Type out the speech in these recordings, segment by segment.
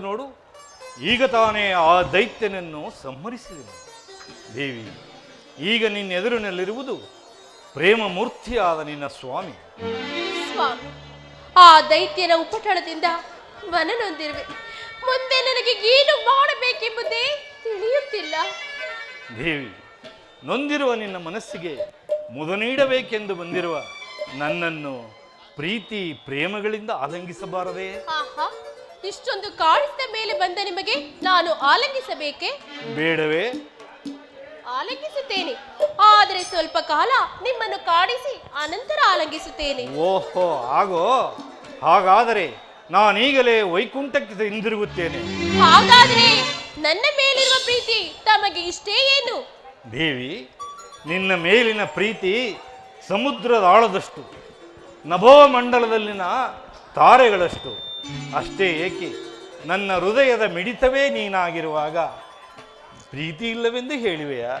ನೋಡು. ಈಗ ತಾನೇ ಆ ದೈತ್ಯನನ್ನು ಸಂಹರಿಸಿದೆ ದೇವಿ ಈಗ ನಿನ್ನ ಎದುರಿನಲ್ಲಿರುವುದು ಪ್ರೇಮ ಮೂರ್ತಿಯಾದ ನಿನ್ನ ಸ್ವಾಮಿ. ಸ್ವಾಮಿ ಆ ದೈತ್ಯನ ಉಪಟಳದಿಂದ ಮನನೊಂದಿರುವೆ. ಮುಂದೆ ನನಗೆ ಏನು ಮಾಡಬೇಕೆಂಬುದೇ ತಿಳಿಯುತ್ತಿಲ್ಲ. ದೇವಿ ನೊಂದಿರುವ ನಿನ್ನ ಮನಸ್ಸಿಗೆ ಮುದ ನೀಡಬೇಕೆಂದು ಬಂದಿರುವ ನನ್ನನ್ನು ಪ್ರೀತಿ ಪ್ರೇಮಗಳಿಂದ ಆಲಂಗಿಸಬಾರದೇ? ಆಹಾ ಇಷ್ಟೊಂದು ಕಾಡಿಸಿದ ಮೇಲೆ ಬಂದ ನಿಮಗೆ ನಾನು ಆಲಂಗಿಸಬೇಕೆ? ಬೇಡವೇ? ಆಲಂಗಿಸುತ್ತೇನೆ. ಆದರೆ ಸ್ವಲ್ಪ ಕಾಲ ನಿಮ್ಮನ್ನು ಕಾಡಿಸಿ ಅನಂತರ ಆಲಂಗಿಸುತ್ತೇನೆ. ಓಹೋ ಆಗೋ. ಹಾಗಾದರೆ ನಾನೀಗಲೇ ವೈಕುಂಠಕ್ಕೆ ಹಿಂದಿರುಗುತ್ತೇನೆ. ಹಾಗಾದ್ರೆ ನನ್ನ ಮೇಲಿರುವ ಪ್ರೀತಿ ತಮಗೆ ಇಷ್ಟೇ ಏನು? ದೇವಿ ನಿನ್ನ ಮೇಲಿನ ಪ್ರೀತಿ ಸಮುದ್ರದ ಆಳದಷ್ಟು ನಭೋ ಮಂಡಲದಲ್ಲಿನ ತಾರೆಗಳಷ್ಟು. ಅಷ್ಟೇ ಏಕೆ? ನನ್ನ ಹೃದಯದ ಮಿಡಿತವೇ ನೀನಾಗಿರುವಾಗ ಪ್ರೀತಿ ಇಲ್ಲವೆಂದು ಹೇಳಿವೆಯಾ?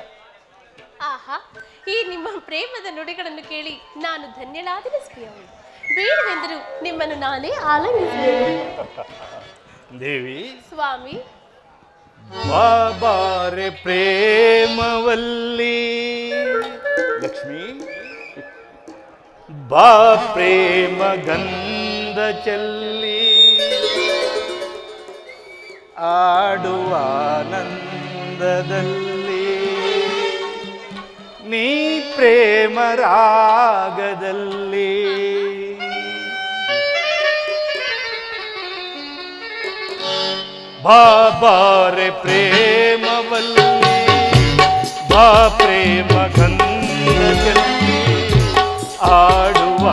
ಆಹಾ ಈ ನಿಮ್ಮ ಪ್ರೇಮದ ನುಡಿಗಳನ್ನು ಕೇಳಿ ನಾನು ಧನ್ಯಳಾದರೆ ಬೇಡವೆಂದರು ನಿಮ್ಮನ್ನು ನಾನೇ ಆಲಂಗಿಸಿದೆ ದೇವಿ. ಸ್ವಾಮಿ. ಬಾಬಾರೆ ಪ್ರೇಮವಲ್ಲಿ. ಲಕ್ಷ್ಮಿ. ಬಾ ಪ್ರೇಮ ಗಂಧ ಚೆಲ್ಲಿ. ಆಡುವ ಆನಂದದಲ್ಲಿ. ನೀ ಪ್ರೇಮರಾಗದಲ್ಲಿ. ರಾಗದಲ್ಲಿ ಪ್ರೇಮವಲ್ಲಿ. ಬಾ ಪ್ರೇಮ ಕಂದದಲ್ಲಿ ಆಡುವ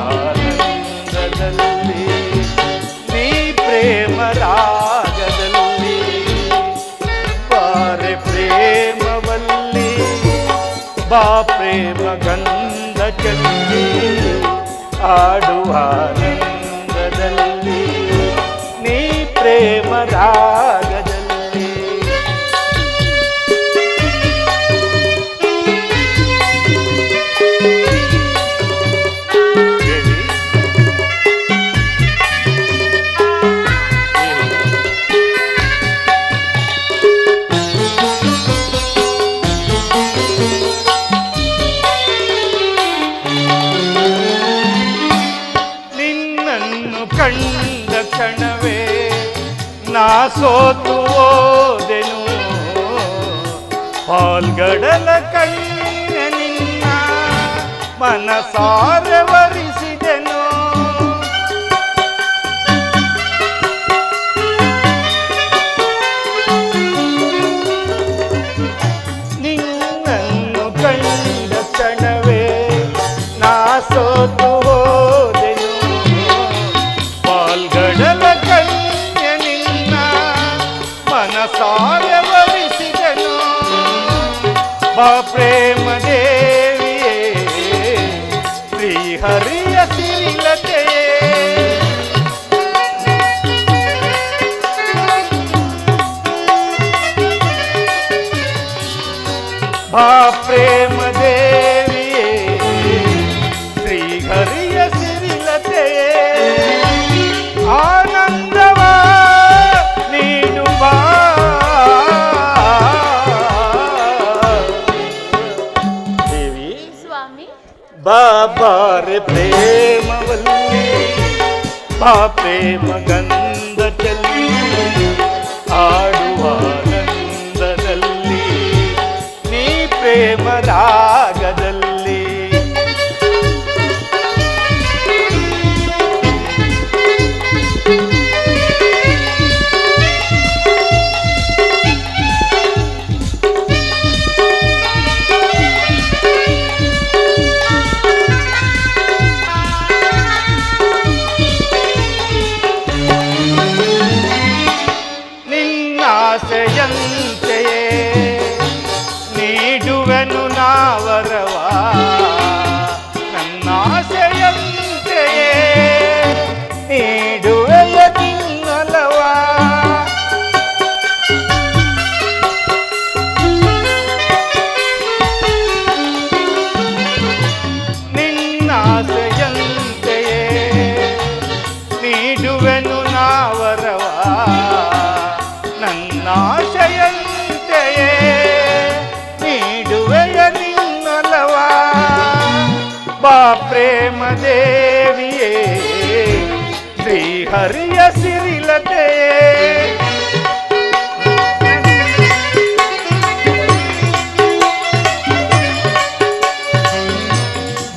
ಪ್ರೇಮ ಗಂಧ ಚಂದಿ ಆಡುವ ನೀ ಪ್ರೇಮ ರಾಗದಲ್ಲಿ ಸೋತು ಓದೆನು ಪಾಲ್ಗಡಲ ಕಣ್ಣ ನಿನ್ನ ಮನಸಾರೆ quebrar. ನಾಶೆಯಂತೆಯೇ ನೀಡುವೆಯ ನಿನ್ನಲವಾ ಬಾ ಪ್ರೇಮ ದೇವಿಯೇ ಶ್ರೀಹರಿಯ ಸಿರಿಲತೆಯೇ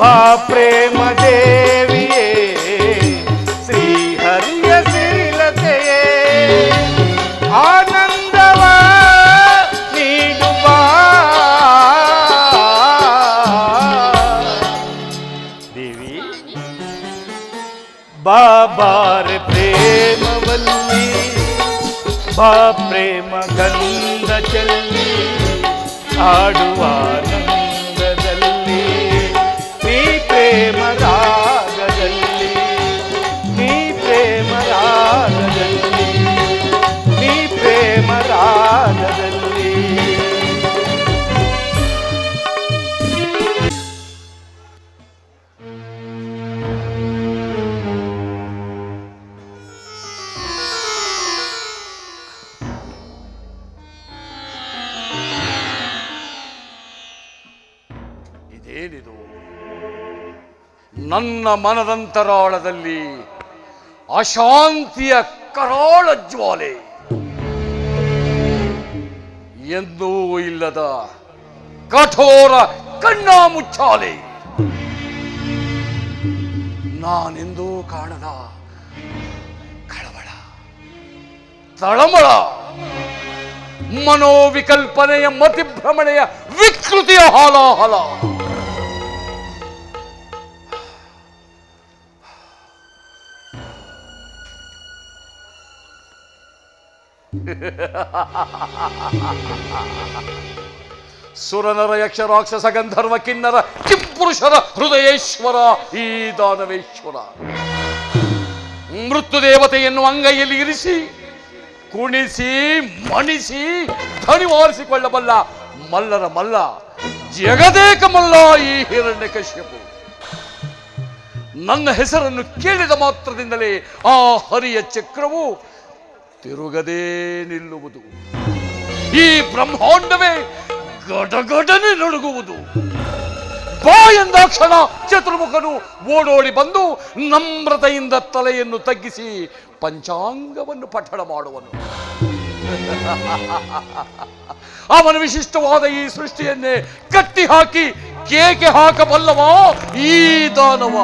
ಬಾ ಪ್ರೇಮ ನನ್ನ ಮನದಂತರಾಳದಲ್ಲಿ ಅಶಾಂತಿಯ ಕರಾಳ ಜ್ವಾಲೆ. ಎಂದೂ ಇಲ್ಲದ ಕಠೋರ ಕಣ್ಣ ಮುಚ್ಚಾಲೆ ನಾನೆಂದೂ ಕಾಣದ ಕಳವಳ, ತಳಮಳ, ಮನೋವಿಕಲ್ಪನೆಯ ಮತಿಭ್ರಮಣೆಯ ವಿಕೃತಿಯ ಹಾಲಾಹಲ. ಸುರನರ ಯಕ್ಷ ರಾಕ್ಷಸ ಗಂಧರ್ವ ಕಿನ್ನರ ಕಿಪುರುಷರ ಹೃದಯೇಶ್ವರ, ಈ ದಾನವೇಶ್ವರ. ಮೃತ್ಯು ದೇವತೆಯನ್ನು ಅಂಗೈಯಲ್ಲಿ ಇರಿಸಿ, ಕುಣಿಸಿ, ಮಣಿಸಿ ಧನಿವಾರಿಸಿಕೊಳ್ಳಬಲ್ಲ ಮಲ್ಲರ ಮಲ್ಲ, ಜಗದೇಕ ಮಲ್ಲ ಈ ಹಿರಣ್ಯ ಕಶ್ಯಪು. ನನ್ನ ಹೆಸರನ್ನು ಕೇಳಿದ ಮಾತ್ರದಿಂದಲೇ ಆ ಹರಿಯ ಚಕ್ರವು ತಿರುಗದೇ ನಿಲ್ಲುವುದು. ಈ ಬ್ರಹ್ಮಾಂಡವೇ ಗಡಗಡನೆ ನಡುಗುವುದು. ಬಾ ಎಂದಾಕ್ಷಣ ಚತುರ್ಮುಖನು ಓಡೋಡಿ ಬಂದು ನಮ್ರತೆಯಿಂದ ತಲೆಯನ್ನು ತಗ್ಗಿಸಿ ಪಂಚಾಂಗವನ್ನು ಪಠಣ ಮಾಡುವನು. ಅವನ ವಿಶಿಷ್ಟವಾದ ಈ ಸೃಷ್ಟಿಯನ್ನೇ ಕಟ್ಟಿ ಹಾಕಿ ಕೇಕೆ ಹಾಕಬಲ್ಲವ ಈ ದಾನವ.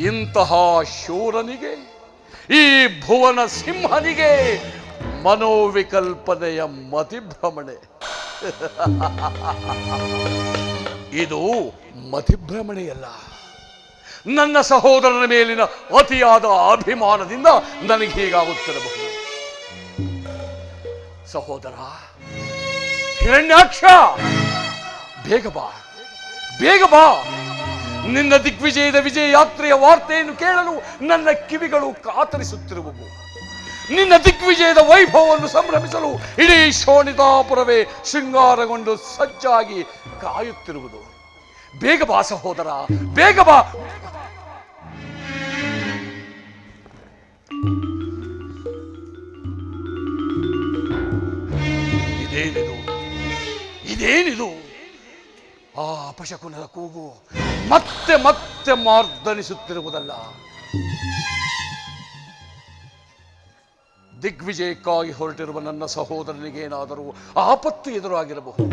ಇಂತಹ ಶೂರನಿಗೆ ಈ ಭುವನ ಸಿಂಹನಿಗೆ ಮನೋವಿಕಲ್ಪನೆಯ ಮತಿಭ್ರಮಣೆ. ಇದು ಮತಿಭ್ರಮಣೆಯಲ್ಲ. ನನ್ನ ಸಹೋದರನ ಮೇಲಿನ ಅತಿಯಾದ ಅಭಿಮಾನದಿಂದ ನನಗೆ ಹೀಗಾಗುತ್ತಿರಬಹುದು. ಸಹೋದರ, ಹಿರಣ್ಯಾಕ್ಷ, ಬೇಗ ಬಾ ಬೇಗ ಬಾ. ನಿನ್ನ ದಿಗ್ವಿಜಯದ ವಿಜಯ ಯಾತ್ರೆಯ ವಾರ್ತೆಯನ್ನು ಕೇಳಲು ನನ್ನ ಕಿವಿಗಳು ಕಾತರಿಸುತ್ತಿರುವವು. ನಿನ್ನ ದಿಗ್ವಿಜಯದ ವೈಭವವನ್ನು ಸಂಭ್ರಮಿಸಲು ಇಡೀ ಶೋಣಿತಾಪುರವೇ ಶೃಂಗಾರಗೊಂಡು ಸಜ್ಜಾಗಿ ಕಾಯುತ್ತಿರುವುದು. ಬೇಗ ಬಾ ಸಹೋದರ, ಬೇಗ ಬಾ. ಇದೇನಿದು? ಇದೇನಿದು? ಅಪಶಕುನದ ಕೂಗು ಮತ್ತೆ ಮತ್ತೆ ಮಾರ್ದನಿಸುತ್ತಿರುವುದಲ್ಲ. ದಿಗ್ವಿಜಯಕ್ಕಾಗಿ ಹೊರಟಿರುವ ನನ್ನ ಸಹೋದರನಿಗೇನಾದರೂ ಆಪತ್ತು ಎದುರಾಗಿರಬಹುದು.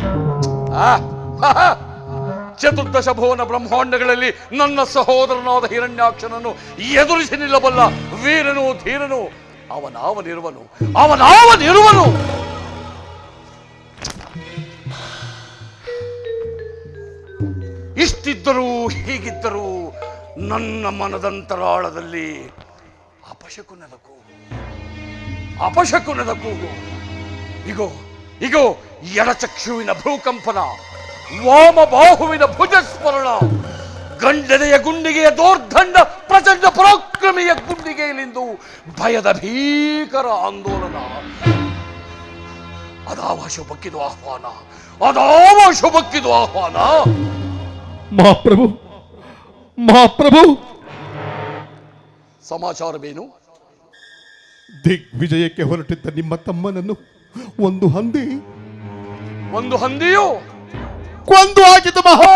ಚತುರ್ದಶ ಭುವನ ಬ್ರಹ್ಮಾಂಡಗಳಲ್ಲಿ ನನ್ನ ಸಹೋದರನಾದ ಹಿರಣ್ಯಾಕ್ಷನನ್ನು ಎದುರಿಸಿ ನಿಲ್ಲಬಲ್ಲ ವೀರನು, ಧೀರನು. ಅವನಾವನಿರುವನು ಅವನಾವನಿರುವನು. ಇಷ್ಟಿದ್ದರೂ ಹೀಗಿದ್ದರೂ ನನ್ನ ಮನದಂತರಾಳದಲ್ಲಿ ಅಪಶಕುನದ ಕೂಗು ಅಪಶಕುನದ ಕೂಗು ಇಗೋ ಇಗೋ, ಎಡಚಕ್ಷುವಿನ ಭೂಕಂಪನ ವಾಮ ಬಾಹುವಿನ ಭುಜಸ್ಮರಣ, ಗಂಡನೆಯ ಗುಂಡಿಗೆಯ ದೋರ್ದಂಡ, ಪ್ರಚಂಡ ಪರಾಕ್ರಮಿಯ ಗುಂಡಿಗೆಯಲ್ಲಿಂದು ಭಯದ ಭೀಕರ ಆಂದೋಲನ. ಅದಾವ ಶುಭಕ್ಕಿದು ಆಹ್ವಾನ, ಅದಾವ ಶುಭಕ್ಕಿದು ಆಹ್ವಾನ. ಮಹಾಪ್ರಭು ಮಹಾಪ್ರಭು. ಸಮಾಚಾರವೇನು ದಿಗ್ವಿಜಯಕ್ಕೆ ಹೊರಟಿದ್ದ ನಿಮ್ಮ ತಮ್ಮನನ್ನು ಒಂದು ಹಂದಿ. ಒಂದು ಹಂದಿಯು? ಕೊಂದು ಹಾಕಿದ ಮಹಾ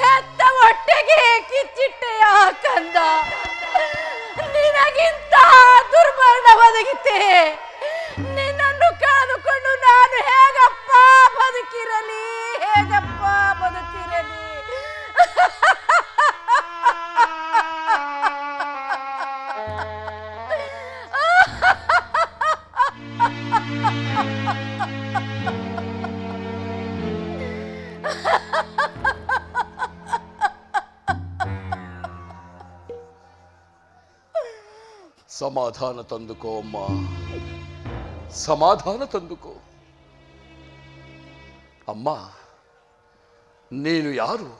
ಹೆತ್ತ ಹೊಟ್ಟೆಗೆ ಕಿಚ್ಚಿಟ್ಟೆಯ ಕಂದ? ನಿನಗಿಂತ ದುರ್ಮರಣ ಒದಗಿತೆ ನಿನ್ನನ್ನು ಕಳೆದುಕೊಂಡು ನಾನು ಹೇಗಪ್ಪ ಬದುಕಿರಲಿ? ಹೇಗಪ್ಪ ಬದುಕಿರಲಿ ಸಮಾಧಾನ ತಂದುಕೋ ಅಮ್ಮ. ಸಮಾಧಾನ ತಂದುಕೋ. ಅಮ್ಮ, ನೀನು ಯಾರು?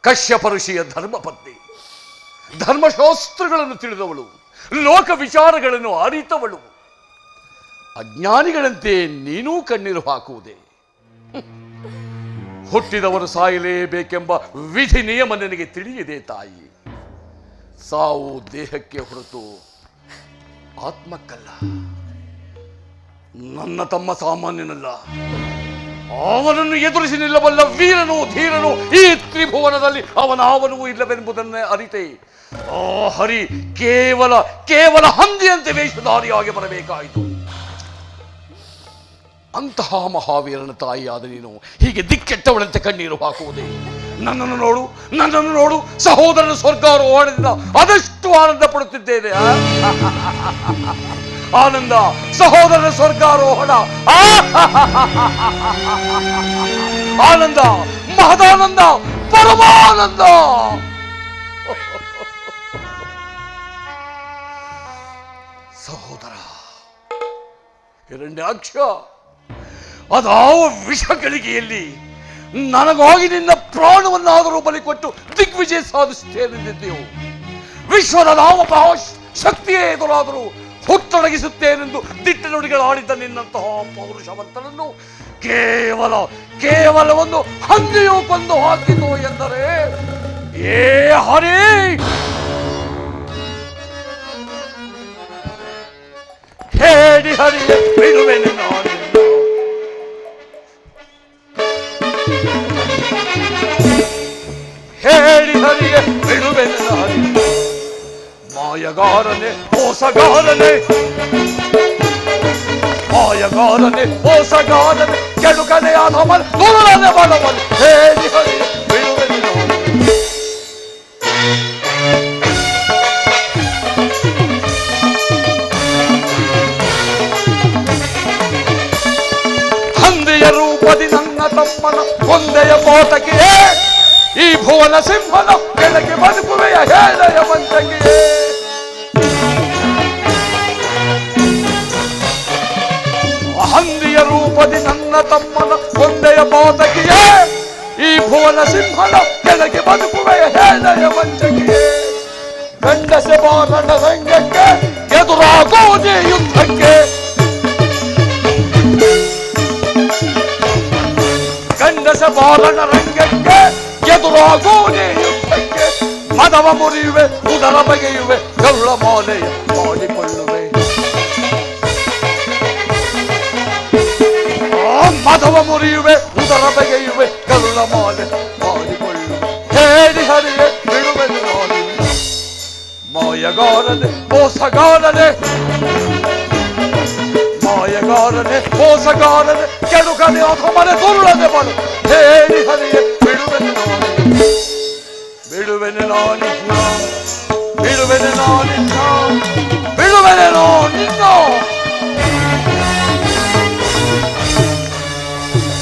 ಕಶ್ಯಪರುಷಿಯ ಧರ್ಮಪತ್ನಿ. ಧರ್ಮಶಾಸ್ತ್ರಗಳನ್ನು ತಿಳಿದವಳು. ಲೋಕ ವಿಚಾರಗಳನ್ನು ಅರಿತವಳು. ಅಜ್ಞಾನಿಗಳಂತೆ ನೀನೂ ಕಣ್ಣೀರು ಹಾಕುವುದೇ. ಹುಟ್ಟಿದವರು ಸಾಯಲೇಬೇಕೆಂಬ ವಿಧಿ ನಿಯಮ ನನಗೆ ತಿಳಿಯಿದೆ ತಾಯಿ. ಸಾವು ದೇಹಕ್ಕೆ ಹೊರತು ಆತ್ಮಕ್ಕಲ್ಲ. ನನ್ನ ತಮ್ಮ ಸಾಮಾನ್ಯನಲ್ಲ. ಅವನನ್ನು ಎದುರಿಸಿ ನಿಲ್ಲಬಲ್ಲ ವೀರನು ಧೀರನು ಈ ತ್ರಿಭುವನದಲ್ಲಿ ಅವನ ಅವನೂ ಇಲ್ಲವೆಂಬುದನ್ನೇ ಅರಿತೆ. ಆ ಹರಿ ಕೇವಲ ಕೇವಲ ಹಂದಿಯಂತೆ ವೇಷಧಾರಿಯಾಗಿ ಬರಬೇಕಾಯಿತು. ಅಂತಹ ಮಹಾವೀರನ ತಾಯಿಯಾದ ನೀನು ಹೀಗೆ ದಿಕ್ಕೆಟ್ಟವಳಂತೆ ಕಣ್ಣೀರು ಹಾಕುವುದೇ. ನನ್ನನ್ನು ನೋಡು ನನ್ನನ್ನು ನೋಡು, ಸಹೋದರನ ಸ್ವರ್ಗಾರೋಹಣದಿಂದ ಅದೆಷ್ಟು ಆನಂದ ಪಡುತ್ತಿದ್ದೇನೆ? ಆನಂದ, ಸಹೋದರನ ಸ್ವರ್ಗಾರೋಹಣ? ಆನಂದ, ಮಹದಾನಂದ, ಪರಮಾನಂದ ಸಹೋದರ, ಹಿರಣ್ಯಾಕ್ಷ, ಅದಾವ ವಿಷ ಗಳಿಗೆಯಲ್ಲಿ ನನಗಾಗಿ ನಿನ್ನ ಪ್ರಾಣವನ್ನಾದರೂ ಬಲಿ ಕೊಟ್ಟು ದಿಗ್ವಿಜಯ ಸಾಧಿಸುತ್ತೇನೆಂದಿದ್ದೆವು ವಿಶ್ವದ ನಾಮ ಮಹಾ- ಶಕ್ತಿಯೇ ಎದುರಾದರೂ ಹುಟ್ಟಡಗಿಸುತ್ತೇನೆಂದು ದಿಟ್ಟ ನುಡಿಗಳಾಡಿದ್ದ ನಿನ್ನಂತಹ ಪೌರುಷವಂತನನ್ನು ಕೇವಲ ಕೇವಲ ಒಂದು ಹಂದಿಯು ಕೊಂದು ಹಾಕಿತು ಎಂದರೆ ಏ ಹರಿ ಹೇಳಿ ಹರಿ, ಬಿಡುವೆನು ನಾನಿನ್ನು. ಹೇಳಿ ಹರಿಯ ಬಿಡುವೆನು ನಾನಿನ್ನು. ಮಾಯಗಾರನೆ ಮೋಸಗಾರನೆ ಮಾಯಗಾರನೆ ಮೋಸಗಾರನೆ ಕೆಡುಕನೆ ಆದವನು ದುರುಳನೆ ಬಡವನು ಹೇಳಿ ಹರಿಯ ಬಿಡುವೆನು ನಾನಿನ್ನು. ಹಂದಿಯ ರೂಪದಿ ನನ್ನ ತಮ್ಮನ ಒಂದೆಯ ಪಾತಕಿಯೇ ಈ ಭುವನ ಸಿಂಹನ ಕೆಳಗೆ ಬದುಕುವೆಯ ಹೇಳಯ ಮಂತಂಗಿಯೇ ಹಂದಿಯ ರೂಪದಿ ನನ್ನ ತಮ್ಮನ ಒಂದೆಯ ಮೋದಕಿಯೇ ಈ ಭುವನ ಸಿಂಹನ ಕೆಳಗೆ ಬದುಕುವೆಯ ಹೇಳಯ ಮಂತಂಗಿಯೇ ಗಂಡಸೆ ಬಾರಣ ರಂಗಕ್ಕೆ ಎದುರಾಗುವುದೇ ಯುದ್ಧಕ್ಕೆ. ಗಂಡಸ ಬಾಲನ ರಂಗಕ್ಕೆ يضربوني هذا ما مريبة وضرب جيبة يلا مالي مالي كله മതവ മുറിയുവേ ഉതറ പകയുവേ കരുണമോനെ മാറിക്കൊള്ളു ഹേരി ഹരിയെ വിടുവെന്ന് മോനെ മോയകാരനെ മോസകാരനെ മോയകാരനെ മോസകാരനെ കെടുക്കനെ അഥമനെ തുള്ളനെ പോലെ ഹേരി ഹരിയെ ಬಿಡುವೆನು ನಾನಿನ್ನ ಬಿಡುವೆನು ನಾನಿನ್ನ ಬಿಡುವೆನು ನಾನಿನ್ನ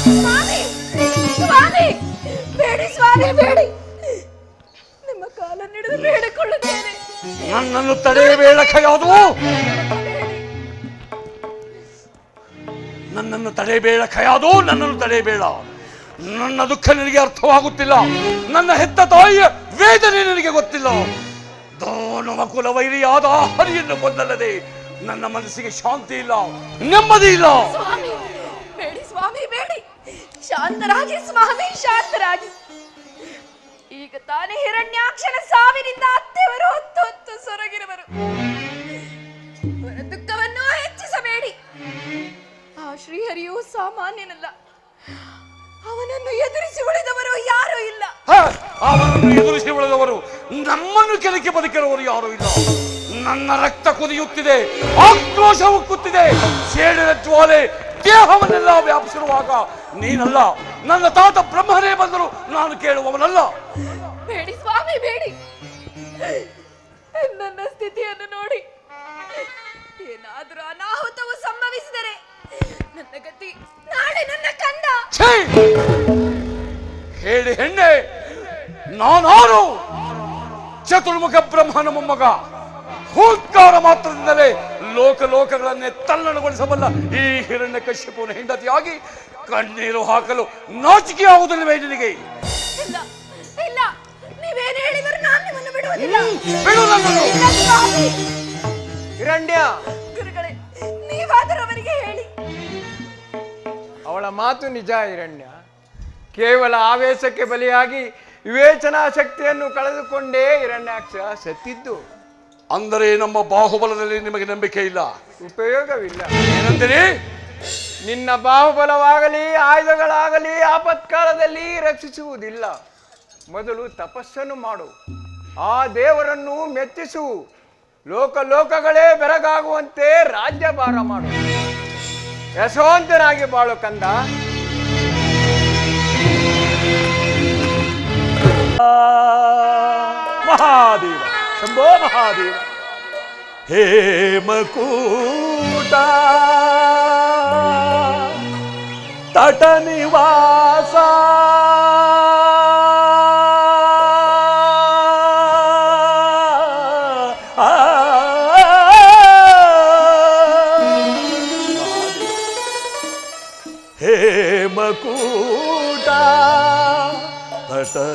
ಸ್ವಾಮಿ ಸ್ವಾಮಿ ಬೇಡಿ ಸ್ವಾಮಿ ಬೇಡಿ. ನಿಮ್ಮ ಕಾಲನ್ನು ಹಿಡಿದು ಬೇಡಿಕೊಳ್ಳುತ್ತೇನೆ. ನನ್ನನ್ನು ತಡೆಯಬೇಡ ಯಾವುದು? ನನ್ನನ್ನು ತಡೆಯಬೇಡ ಕೈಯಾದು ನನ್ನನ್ನು ತಡೆಯಬೇಡ ನನ್ನ ದುಃಖ ನಿನಗೆ ಅರ್ಥವಾಗುತ್ತಿಲ್ಲ. ನನ್ನ ಹೆತ್ತ ತಾಯಿಯ ವೇದನೆ ನಿನಗೆ ಗೊತ್ತಿಲ್ಲ. ದಾನವ ಕುಲವೈರಿಯಾದ ಹರಿಯನ್ನು ಕೊಂದಲ್ಲದೆ ನನ್ನ ಮನಸ್ಸಿಗೆ ಶಾಂತಿ ಇಲ್ಲ, ನೆಮ್ಮದಿ ಇಲ್ಲ. ಬೇಡಿ ಸ್ವಾಮಿ, ಬೇಡಿ. ಶಾಂತರಾಗಿ ಸ್ವಾಮಿ, ಶಾಂತರಾಗಿ. ಈಗ ತಾನೇ ಹಿರಣ್ಯಾಕ್ಷನ ಸಾವಿನಿಂದ ಅತ್ತೆವರು ಹೊತ್ತು ಹೊತ್ತು ಸೊರಗಿರುವರು. ದುಃಖವನ್ನು ಹೆಚ್ಚಿಸಬೇಡಿ. ಆ ಶ್ರೀಹರಿಯು ಸಾಮಾನ್ಯನಲ್ಲ. ಅವನನ್ನು ಎದುರಿಸಿ ಉಳಿದವರು ಯಾರೂ ಇಲ್ಲ. ಅವನನ್ನು ಎದುರಿಸಿ ಉಳಿದವರು ನಮ್ಮನ್ನು ಕೆಳಕ್ಕೆ ಬದುಕಿರುವವರು ಯಾರೂ ಇಲ್ಲ. ನನ್ನ ರಕ್ತ ಕುದಿಯುತ್ತಿದೆ ಆಕ್ರೋಶ ಉಕ್ಕುತ್ತಿದೆ. ಸೇಡಿನ ಜ್ವಾಲೆ ದೇಹವನ್ನೆಲ್ಲ ವ್ಯಾಪಿಸಿರುವಾಗ ನೀನಲ್ಲ ನನ್ನ ತಾತ ಬ್ರಹ್ಮನೇ ಬಂದರು ನಾನು ಕೇಳುವವನಲ್ಲ. ಬೇಡಿ ಸ್ವಾಮಿ ಬೇಡಿ. ನನ್ನ ಸ್ಥಿತಿಯನ್ನು ನೋಡಿ. ಏನಾದರೂ ಅನಾಹುತವು ಸಂಭವಿಸಿದರೆ ನನ್ನ ಗತಿ ನಾಳೆ ನನ್ನ ಕಂದ ಛೇ! ಹೇಳಿ ಹೆಣ್ಣೆ ನಾನಾರು ಚತುರ್ಮುಖ ಬ್ರಹ್ಮನ ಮೊಮ್ಮಗ ಹೂತ್ಕಾರ ಮಾತ್ರದಿಂದಲೇ ಲೋಕ ಲೋಕಗಳನ್ನೇ ತಲ್ಲಣಗೊಳಿಸಬಲ್ಲ ಈ ಹಿರಣ್ಯ ಕಶ್ಯಪುನ ಹೆಂಡತಿಯಾಗಿ ಕಣ್ಣೀರು ಹಾಕಲು ನಾಚಿಕೆಯಾಗುವುದಿಲ್ಲವೇ ನಿನಗೆ ಇಲ್ಲ ಇಲ್ಲ ನೀವೇನು ಹೇಳಿದರೂ ನಾನು ನಿಮ್ಮನ್ನು ಬಿಡುವುದಿಲ್ಲ ಬಿಡು ನನ್ನನ್ನು. ಹಿರಣ್ಯ ಮಾತು ನಿಜ ಹಿರಣ್ಯ. ಕೇವಲ ಆವೇಶಕ್ಕೆ ಬಲಿಯಾಗಿ ವಿವೇಚನಾ ಶಕ್ತಿಯನ್ನು ಕಳೆದುಕೊಂಡೇ ಹಿರಣ್ಯಾಕ್ಷ ಸತ್ತಿದ್ದು. ಅಂದರೆ ನಮ್ಮ ಬಾಹುಬಲದಲ್ಲಿ ನಿಮಗೆ ನಂಬಿಕೆ ಇಲ್ಲ. ಉಪಯೋಗವಿಲ್ಲ. ಏನಂದಿರಿ ನಿನ್ನ ಬಾಹುಬಲವಾಗಲಿ ಆಯುಧಗಳಾಗಲಿ ಆಪತ್ಕಾಲದಲ್ಲಿ ರಕ್ಷಿಸುವುದಿಲ್ಲ. ಮೊದಲು ತಪಸ್ಸನ್ನು ಮಾಡು. ಆ ದೇವರನ್ನು ಮೆಚ್ಚಿಸು. ಲೋಕ ಲೋಕಗಳೇ ಬೆರಗಾಗುವಂತೆ ರಾಜ್ಯಭಾರ ಮಾಡು. ಯಶವಂತನಾಗಿ ಬಾಳು ಕಂದ. ಮಹಾದೇವ ಶಂಭೋ ಮಹಾದೇವ. ಹೇಮಕೂಟ ತಟ ನಿವಾಸ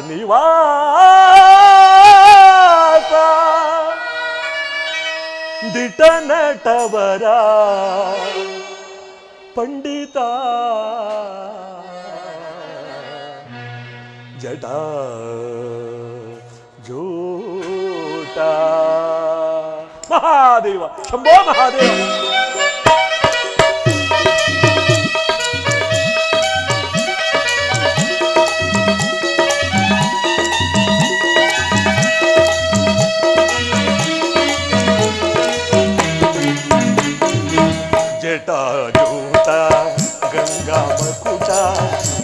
ನಿವಾಸ ದಿಟ ನಟವರ ಪಂಡಿತ ಜಡ ಜೋಟ ಮಹಾದೇವ ಶಂಭೋ ಮಹಾದೇವ జటాజూత గంగామకుచ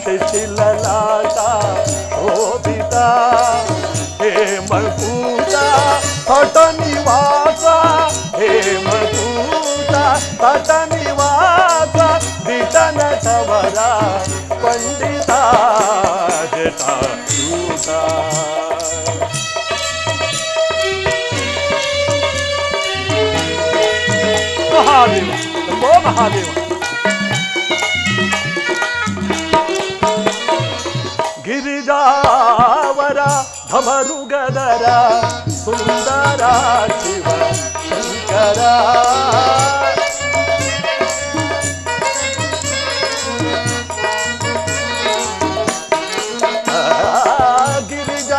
శశిలలాట శోభిత హేమకూట తట నివాస హేమకూట తట నివాస దిటన సవరా పండిత జటాజూత Hallelujah. महादेव। गिरिजावरा धमरुगदरा सुंदरा शिव शंकरा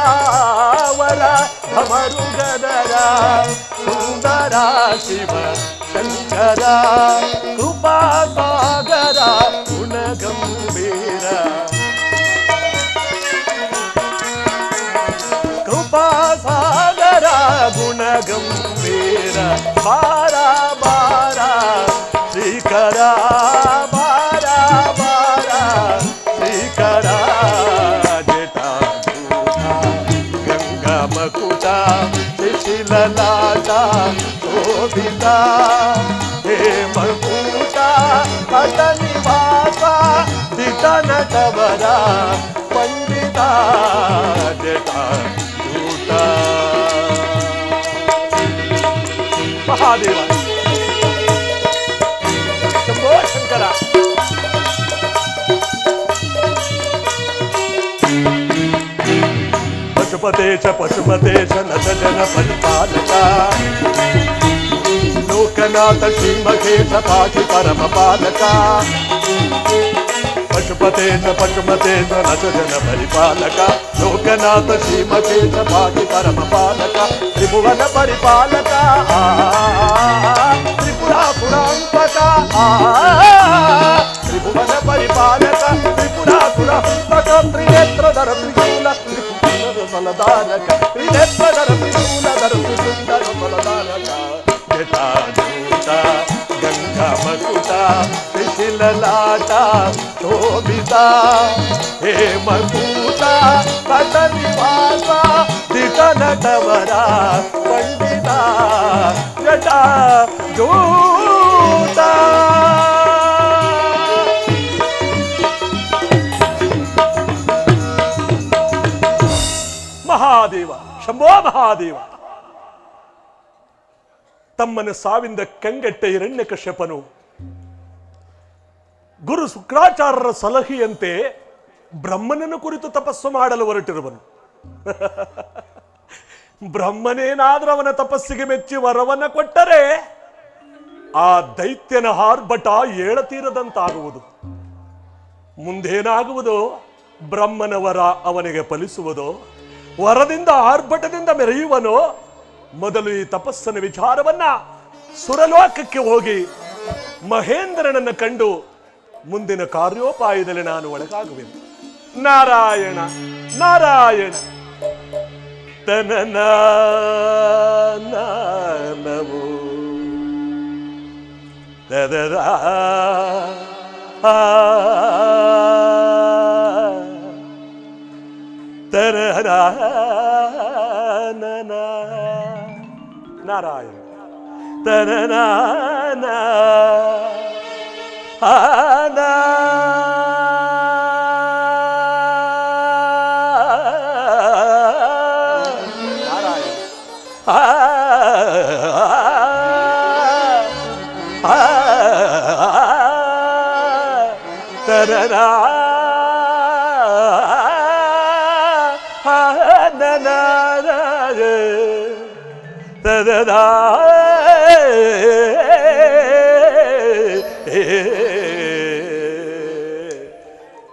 गिरिजावरा धमरुगदरा सुंदरा शिव శంకర కృపాసాగర గుణగంభీర. కృపాసాగర గుణగంభీర. బారా బారా శ్రీకరా శిశిలలాట शोभिता हे मळकूटा पटनी भाषा दिता नटवरा पंडिता देता दूता. महादेवा. शंकरा पशुपतेश पशुपतेश नदलन फलपालका రంగనాథ శ్రీమహేష పాశి పరమ పాలక. పశుపతేశ పశుమతేశ నచజన పరిపాలక. లోకనాథ శ్రీమహేష పాశి పరమ పాలక. త్రిభువన పరిపాలక. త్రిపురాపురాంపక త్రిభువన పరిపాలక. త్రిపురాపురాంపక త్రినేత్రధర త్రిశూల త్రిపుర ఫలదారక త్రినేత్రధర త్రిశూల ధర ఫలదారక మకుట గంగా మకుట శిశిలలాట శోభిత. హే మకుట పట నివాస దిటనటవరా పండిత. జటా దూత మహాదేవ శంభో మహాదేవ. ತಮ್ಮನ ಸಾವಿಂದ ಕಂಗೆಟ್ಟ ಹಿರಣ್ಯಕಶ್ಯಪನು ಗುರು ಶುಕ್ರಾಚಾರ್ಯರ ಸಲಹೆಯಂತೆ ಬ್ರಹ್ಮನನ್ನು ಕುರಿತು ತಪಸ್ಸು ಮಾಡಲು ಹೊರಟಿರುವನು. ಬ್ರಹ್ಮನೇನಾದ್ರೂ ಅವನ ತಪಸ್ಸಿಗೆ ಮೆಚ್ಚಿ ವರವನ್ನು ಕೊಟ್ಟರೆ ಆ ದೈತ್ಯನ ಆರ್ಭಟ ಏಳತೀರದಂತಾಗುವುದು ಮುಂದೇನಾಗುವುದು? ಬ್ರಹ್ಮನ ವರ ಅವನಿಗೆ ಫಲಿಸುವುದು. ವರದಿಂದ ಆರ್ಭಟದಿಂದ ಮೆರೆಯುವನೋ. ಮೊದಲು ಈ ತಪಸ್ಸನ ವಿಚಾರವನ್ನ ಸುರಲೋಕಕ್ಕೆ ಹೋಗಿ ಮಹೇಂದ್ರನನ್ನು ಕಂಡು ಮುಂದಿನ ಕಾರ್ಯೋಪಾಯದಲ್ಲಿ ನಾನು ಒಳಗಾಗುವೆನು. ನಾರಾಯಣ ನಾರಾಯಣ ತನನವು ನಾನವು. ತದರ. ತರರ നാരായണ തനന ആ ദദദാ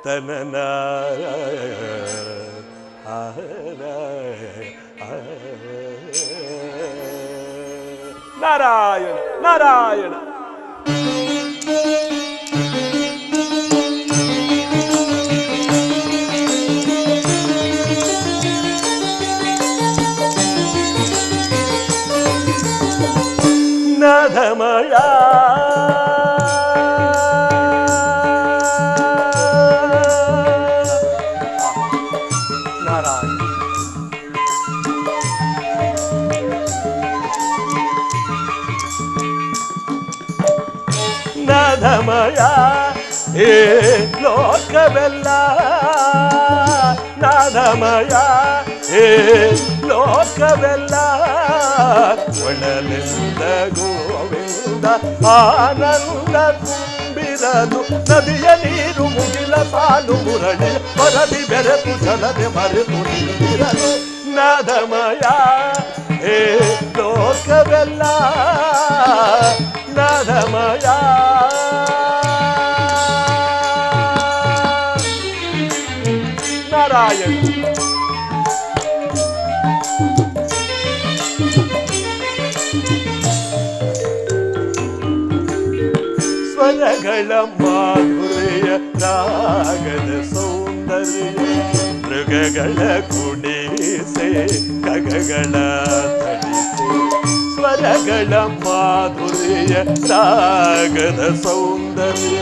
തനന നാരായണ നാരായണ. ನಧಮಯ ನಾರಾಯಣ ನಾದಮಯ ಏ ಲೋಕವೆಲ್ಲ ನಾದಮಯ ಏ ಲೋಕವೆಲ್ಲ ಒಳಲಿಂದ ಗೋವಿಂದ ಆನಂದ ತುಂಬಿರಲು ನದಿಯ ನೀರು ಮುಗಿಲ ಸಾಲು ಮುರಳಿ ಹೊರದಿ ಬೆರೆತು ಜಲದೆ ಮರೆತು ನಿಂತಿರಲು ನಾದಮಯ ಏ ಲೋಕವೆಲ್ಲ ನಾದಮಯ ನಾರಾಯಣ ಸ್ವರಗಳ ಮಾಧುರ್ಯ ರಾಗದ ಸೌಂದರ್ಯ ಮೃಗಗಳ ಕುಡಿಸೆ ಕಗಗಳ ತಡಿಸೆ ಸ್ವರಗಳ ಮಾಧುರ್ಯ ರಾಗದ ಸೌಂದರ್ಯ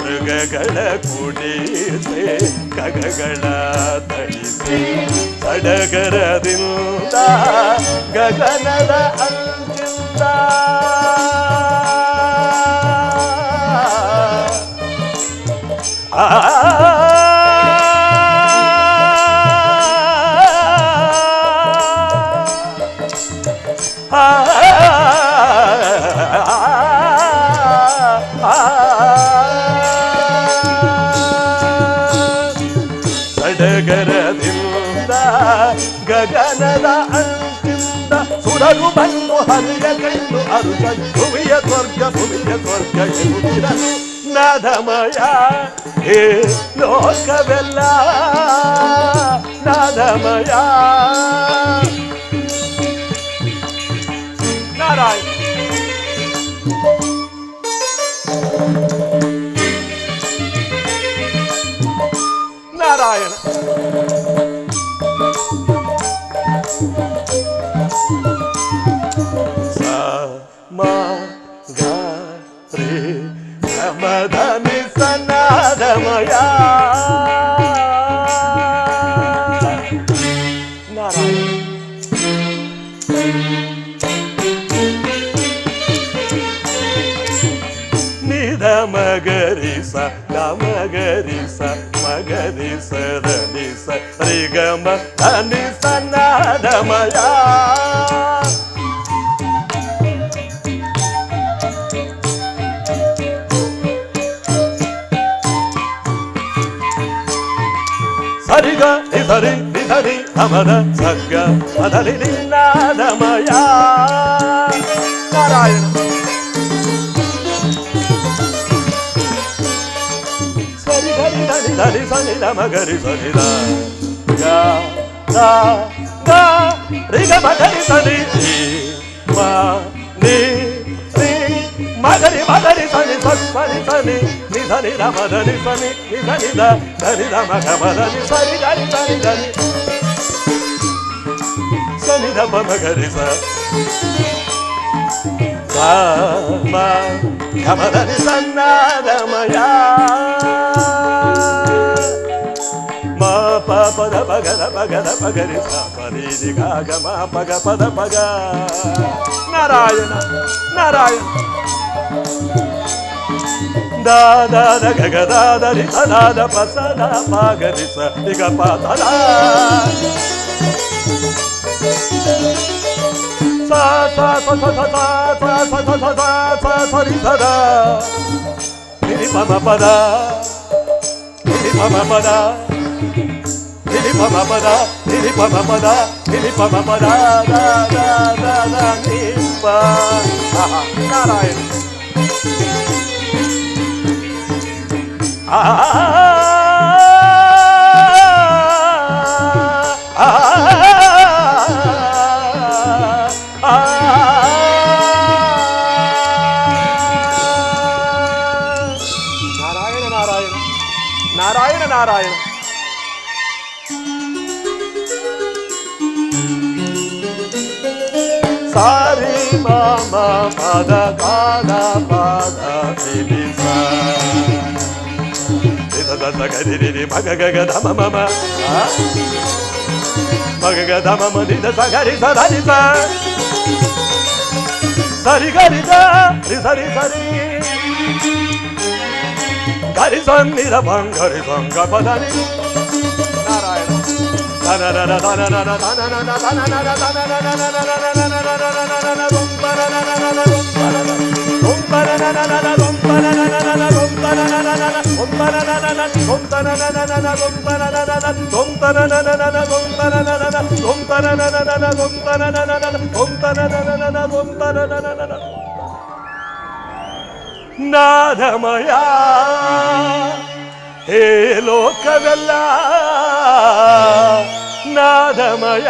ಮೃಗಗಳ ಕುಡಿಸೆ ಕಗಗಳ ತಡಿಸೆ ಸಡಗರದಿಂದ ಗಗನದ ಅಂಚಿಂದ ಸುರರು ಬಂದು ಹರಿಯ ಕಂಡು ಅರುಷ ಭುವಿಯ ಸ್ವರ್ಗ ಭುವಿಯ ಸ್ವರ್ಗ ಎನ್ನುತ್ತಿರಲು ನಾದಮಯ ಹೇ ಲೋಕವೆಲ್ಲ ನಾದಮಯ ನಾರಾಯಣ ನಾರಾಯಣ గమ అని సన్నాదమయా సరిగా నిధరి నిధరి అమర సగ్గ మదలి నిన్నాదమయా నారాయణ. సరి గరి ధరి ధరి సని నమ గరి సని ga ga ga ri ga ma ga ri sa ri si ma ni si ma ga ri ma ga ri sa ni sa sa ni sa ni ni sa ni ra ma da ni sa ni ni sa ni da da ni ra ma ga ma da ni sa ni da ni sa ni da ni sa ni da ma ma ga ri sa sa ma ga ma da ni sa na da ma ya ప పద పగద పగద పగరి పరీది గాగమ పగ పద పగ నారాయణ నారాయణ దాద గగ దాదరి సదాద పసద పాగరి స ఇగ పదలా సా సా స స స స స స స స సరి సదా నిరి పద పద నిరి పద పద నిలి పమపద నిలి పమపద నిలి పమపద నారాయణ. ఆ పాద పాద పాద గరి మగ గగ ధమ మమ. మగ గ ధమ మది ద సగరి సరి సరి గరి సరి సరి గరి సంగ పదని நாதமயா ಹೇ ಲೋಕವೆಲ್ಲ ನಾದಮಯ